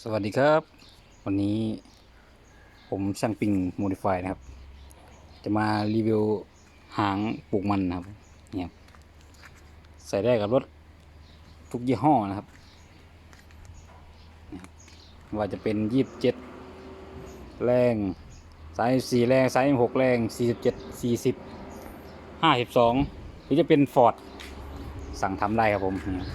สวัสดีครับ วันนี้ผมช่างปิงโมดิฟายนะครับ จะมารีวิวหางปลูกมันนะครับเนี่ยใส่ได้กับรถทุกยี่ห้อนะครับเนี่ยครับ ว่าจะเป็นยี่สิบเจ็ดแรงสายสี่แรงสายหกแรงสี่สิบเจ็ดสี่สิบห้าสิบสองหรือจะเป็นฟอร์ดสั่งทำได้ครับผมเนี่ย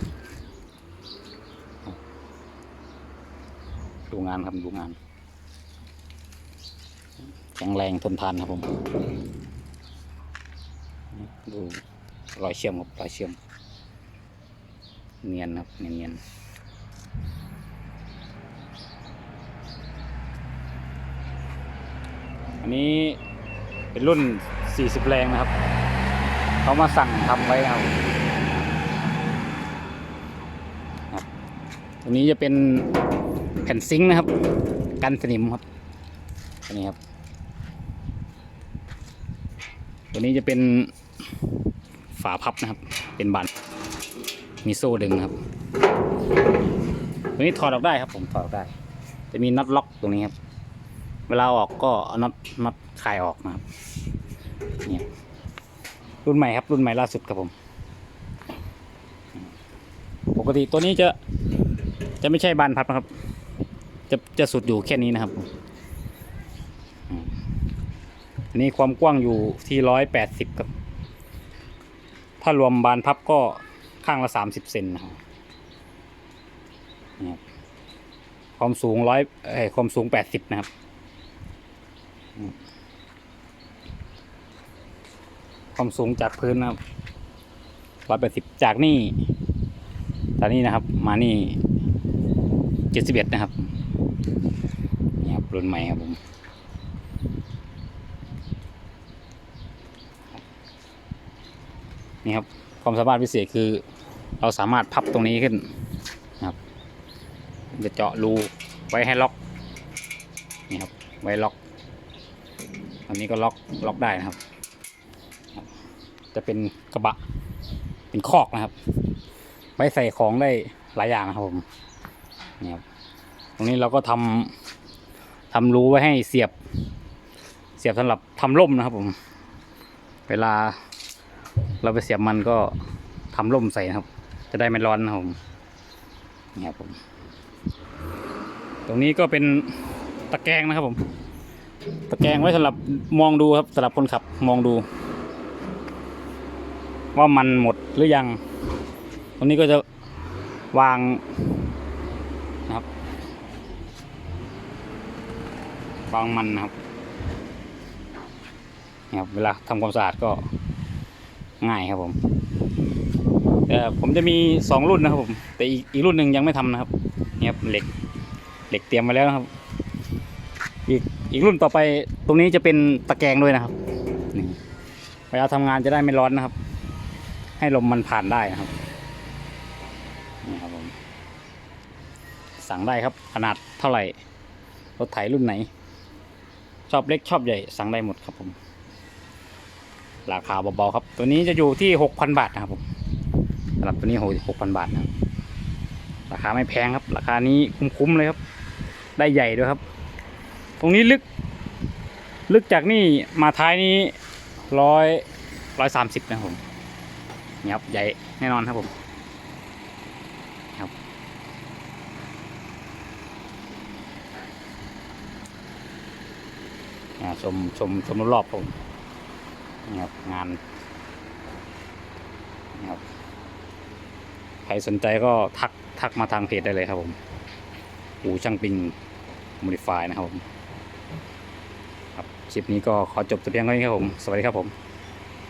ดูงานครับดูงานแข็งแรงทนทานครับผม ดูรอยเชื่อมครับรอยเชื่อม เนียนครับเนียนเนียนอันนี้เป็นรุ่น 40 แรงนะครับ เขามาสั่งทำไว้ครับครับตัวนี้จะเป็น ผ่นซิงค์นะครับ กันสนิมครับตัวนี้ครับ ตัวนี้จะเป็นฝาพับนะครับ เป็นบานมีโซ่ดึงครับ ตัวนี้ถอดออกได้ครับ ผมถอดออกได้ จะมีน็อตล็อกตรงนี้ครับ เวลาออกก็น็อตน็อตคลายออกนะครับนี่รุ่นใหม่ครับ รุ่นใหม่ล่าสุดครับผม ปกติตัวนี้จะจะไม่ใช่บานพับนะครับ จะจะสุดอยู่แค่นี้นะครับ อันนี้ความกว้างอยู่ที่ร้อยแปดสิบครับ ถ้ารวมบานพับก็ข้างละสามสิบเซนนะครับความสูงร้อยเอ้ความสูงแปดสิบนะครับ ความสูงจากพื้นนะครับร้อยแปดสิบจากนี่จากนี่นะครับ มานี่เจ็ดสิบเอ็ดนะครับ นี่ครับรุ่นใหม่ครับผมนี่ครับความสามารถพิเศษคือ เราสามารถพับตรงนี้ขึ้นนะครับ จะเจาะรูไว้ให้ล็อกนี่ครับไว้ล็อก อันนี้ก็ล็อกล็อกได้นะครับ จะเป็นกระบะเป็นคอกนะครับ ไว้ใส่ของได้หลายอย่างนะครับผมนี่ครับ ตรงนี้เราก็ทำทำรูไว้ให้เสียบ เสียบสำหรับทำร่มนะครับผม เวลาเราไปเสียบมันก็ทำร่มใส่นะครับ จะได้ไม่ร้อนนะครับผมนี่ครับผม ตรงนี้ก็เป็นตะแกรงนะครับผม ตะแกรงไว้สำหรับมองดูครับสำหรับคนขับมองดู ว่ามันหมดหรือยัง ตรงนี้ก็จะวางนะครับ วางมันนะครับนี่ครับเวลาทำความสะอาดก็ง่ายครับผมแต่ผมจะมีสองรุ่นนะครับผม แต่อีกอีกรุ่นหนึ่งยังไม่ทำนะครับนี่ครับเหล็กเหล็กเตรียมไว้แล้วนะครับ อีกอีกรุ่นต่อไปตรงนี้จะเป็นตะแกรงด้วยนะครับนี่เวลาทำงานจะได้ไม่ร้อนนะครับ ให้ลมมันผ่านได้นะครับนี่ครับผมสั่งได้ครับขนาดเท่าไหร่รถไถรุ่นไหน ชอบเล็กชอบใหญ่สั่งได้หมดครับผม ราคาเบาๆครับ ตัวนี้จะอยู่ที่หกพันบาทนะครับผมสำหรับตัวนี้หกพันบาทนะครับราคาไม่แพงครับ ราคานี้คุ้มๆเลยครับ ได้ใหญ่ด้วยครับ ตรงนี้ลึก ลึกจากนี่มาท้ายนี้ร้อยร้อยสามสิบนะครับผมนี่ครับใหญ่แน่นอนครับผม ครับ อ่า ชมชมชมรอบๆผมนะครับงานนะครับใครสนใจก็ทักทักมาทางเพจได้เลยครับผมอูช่างปิงโมดิฟายนะครับผมครับคลิปนี้ก็ขอจบแต่เพียงเท่านี้ครับผม สวัสดีครับผม